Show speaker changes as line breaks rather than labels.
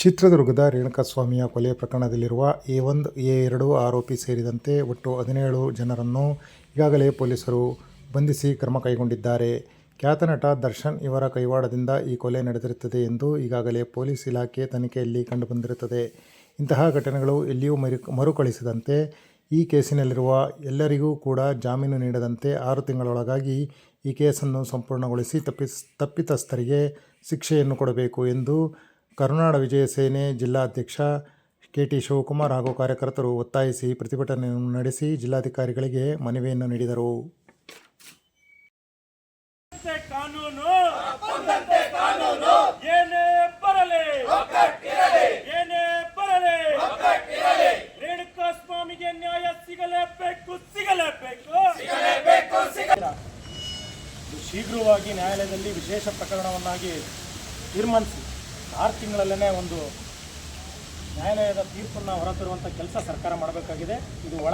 ಚಿತ್ರದುರ್ಗದ ರೇಣುಕಾಸ್ವಾಮಿಯ ಕೊಲೆ ಪ್ರಕರಣದಲ್ಲಿರುವ ಎ ಒಂದು, ಎ ಎರಡು ಆರೋಪಿ ಸೇರಿದಂತೆ ಒಟ್ಟು ಹದಿನೇಳು ಜನರನ್ನು ಈಗಾಗಲೇ ಪೊಲೀಸರು ಬಂಧಿಸಿ ಕ್ರಮ ಕೈಗೊಂಡಿದ್ದಾರೆ. ಖ್ಯಾತ ನಟ ದರ್ಶನ್ ಇವರ ಕೈವಾಡದಿಂದ ಈ ಕೊಲೆ ನಡೆದಿರುತ್ತದೆ ಎಂದು ಈಗಾಗಲೇ ಪೊಲೀಸ್ ಇಲಾಖೆ ತನಿಖೆಯಲ್ಲಿ ಕಂಡುಬಂದಿರುತ್ತದೆ. ಇಂತಹ ಘಟನೆಗಳು ಎಲ್ಲಿಯೂ ಮರು, ಮರುಕಳಿಸದಂತೆ ಈ ಕೇಸಿನಲ್ಲಿರುವ ಎಲ್ಲರಿಗೂ ಕೂಡ ಜಾಮೀನು ನೀಡದಂತೆ ಆರು ತಿಂಗಳೊಳಗಾಗಿ ಈ ಕೇಸನ್ನು ಸಂಪೂರ್ಣಗೊಳಿಸಿ ತಪ್ಪಿಸ್, ತಪ್ಪಿತಸ್ಥರಿಗೆ ಶಿಕ್ಷೆಯನ್ನು ಕೊಡಬೇಕು ಎಂದು ಕರುನಾಡ ವಿಜಯ ಸೇನೆ ಜಿಲ್ಲಾಧ್ಯಕ್ಷ ಕೆ ಟಿ ಶಿವಕುಮಾರ್ ಹಾಗೂ ಕಾರ್ಯಕರ್ತರು ಒತ್ತಾಯಿಸಿ ಪ್ರತಿಭಟನೆಯನ್ನು ನಡೆಸಿ ಜಿಲ್ಲಾಧಿಕಾರಿಗಳಿಗೆ ಮನವಿಯನ್ನು ನೀಡಿದರು.
ಕಾನೂನು ಏನೇ ಬರಲಿ ಏನೇ ಬರಲಿ ರೇಣುಕಾ ಸ್ವಾಮಿಗೆ ನ್ಯಾಯ ಸಿಗಲೇಬೇಕು ಸಿಗಲೇಬೇಕು. ಇದು ಶೀಘ್ರವಾಗಿ ನ್ಯಾಯಾಲಯದಲ್ಲಿ ವಿಶೇಷ ಪ್ರಕರಣವನ್ನಾಗಿ ತೀರ್ಮಾನಿಸಿ. ಆರು ತಿಂಗಳಲ್ಲೇ ಒಂದು ನ್ಯಾಯಾಲಯದ ತೀರ್ಪನ್ನು ಹೊರತರುವಂಥ ಕೆಲಸ ಸರ್ಕಾರ ಮಾಡಬೇಕಾಗಿದೆ. ಇದು ಒಳ